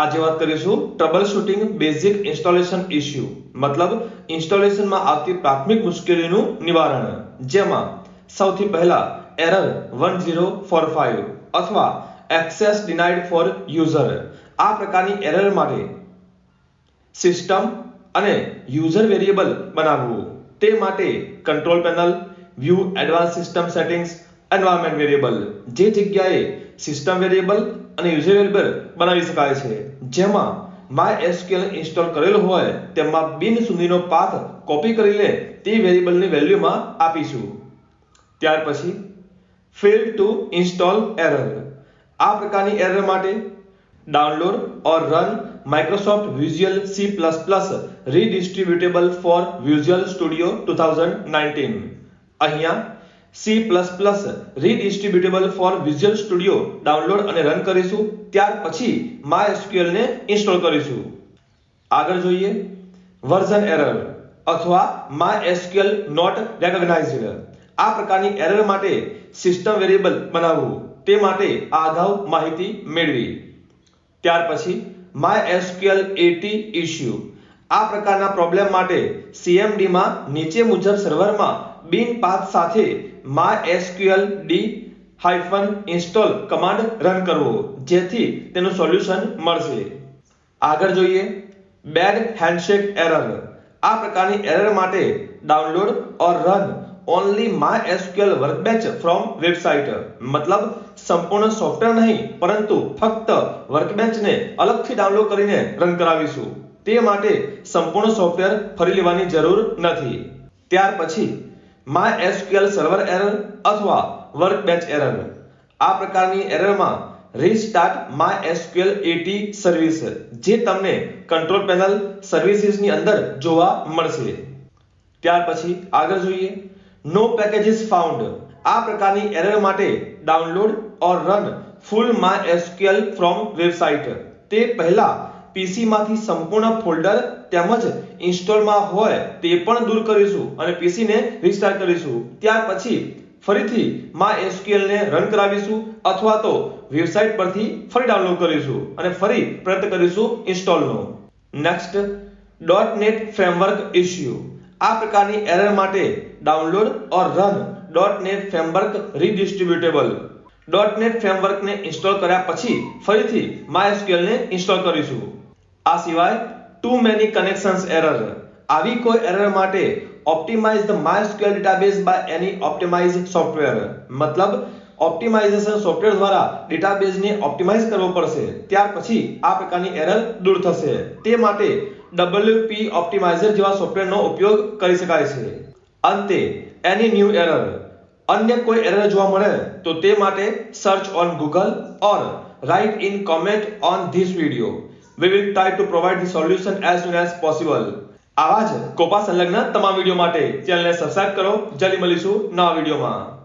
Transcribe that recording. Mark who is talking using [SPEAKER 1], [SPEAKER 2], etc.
[SPEAKER 1] આજે વાત કરીશું troubleshooting basic installation issue મતલબ ઇન્સ્ટોલેશનમાં આવતી પ્રાથમિક મુશ્કેલીનું નિવારણ, જેમાં સૌથી પહેલા error one zero four five અથવા એક્સેસ ડિનાઇડ ફોર યુઝર આ પ્રકારની એરર માટે સિસ્ટમ અને યુઝર વેરિયેબલ બનાવવું, તે માટે control panel view advance system settings environment variable જે જગ્યાએ સિસ્ટમ વેરિયેબલ અને યુઝર વેરિયેબલ બનાવી શકાય છે. જેમાં માય એસક્યુએલ ઇન્સ્ટોલ કરેલ હોય તેમાં બિન સુધીનો પાથ કોપી કરીને તે વેરિયેબલની વેલ્યુમાં આપીશું. ત્યાર પછી ફેલ ટુ ઇન્સ્ટોલ એરર. આ પ્રકારની એરર માટે download or run Microsoft Visual C plus plus redistributable for Visual Studio two thousand nineteen. અહીંયા C plus plus redistributable for Visual Studio download અને રન કરીશું. ત્યાર પછી MySQL ને ઇન્સ્ટોલ કરીશું. આગળ જોઈએ. વર્ઝન એરર અથવા MySQL નોટ રેકોગ્નાઇઝડ આ પ્રકારની એરર માટે સિસ્ટમ વેરિયેબલ બનાવવું. તે માટે આ માહિતી મેળવી. ત્યાર પછી MySQL 80 ઇશ્યુ આ પ્રકારના પ્રોબ્લેમ માટે CMD માં નીચે મુજબ સર્વરમાં બિન પાથ સાથે MySQL d hyphen install command run કરવો, જેથી તેનું સોલ્યુશન મળશે. આગળ જોઈએ. બેડ હેન્ડશેક એરર આ પ્રકારની એરર માટે download or run only MySQL workbench from website મતલબ, સંપૂર્ણ સોફ્ટવેર નહીં, પરંતુ ફક્ત વર્કબેન્ચને અલગથી ડાઉનલોડ કરીને રન કરાવીશું. તે માટે સંપૂર્ણ સોફ્ટવેર ફરી લેવાની જરૂર નથી. ત્યાર પછી MySQL સર્વર એરર અથવા વર્કબેચ એરર આ પ્રકારની એરરમાં રીસ્ટાર્ટ MySQL 80 સર્વિસ જે તમને કંટ્રોલ પેનલ સર્વિસીસની અંદર જોવા મળશે. ત્યાર પછી આગળ જોઈએ. નો પેકેજીસ ફાઉન્ડ આ પ્રકારની એરર માટે download or run full MySQL from website તે પહેલા PC માંથી સંપૂર્ણ ફોલ્ડર તેમજ ઇન્સ્ટોલમાં હોય તે પણ દૂર કરીશું અને પીસીને રિસ્ટાર્ટ કરીશું. ત્યાર પછી ફરીથી MySQL ને રન કરાવીશું અથવા તો વેબસાઇટ પરથી ફરી ડાઉનલોડ કરીશું અને ફરી પ્રયત્ન કરીશું ઇન્સ્ટોલનો. Next dot net framework issue આ પ્રકારની એરર માટે download or run dot net framework redistributable net ફ્રેમવર્કને install કર્યા પછી ફરીથી MySQL ને ઇન્સ્ટોલ કરીશું. આ સિવાય ટુ મેની કનેક્શન્સ એરર આવી કોઈ એરર માટે optimize the MySQL database by any optimize software મતલબ ઓપ્ટિમાઇઝેશન સોફ્ટવેર દ્વારા ડેટાબેઝને ઓપ્ટિમાઇઝ કરવો પડશે. ત્યાર પછી આ પ્રકારની એરર દૂર થશે. તે માટે WP ઓપ્ટિમાઇઝર જેવા સોફ્ટવેરનો ઉપયોગ કરી શકાય છે. અંતે એની ન્યૂ એરર અન્ય કોઈ એરર જોવા મળે, તો તે માટે search on Google or write in comment on this video we will try to provide the solution as soon as possible આવા જ કોપા સંલગ્ન તમામ વીડિયો માટે ચેનલને સબસ્ક્રાઇબ કરો જલ્દી મળીશું નવા વિડીયોમાં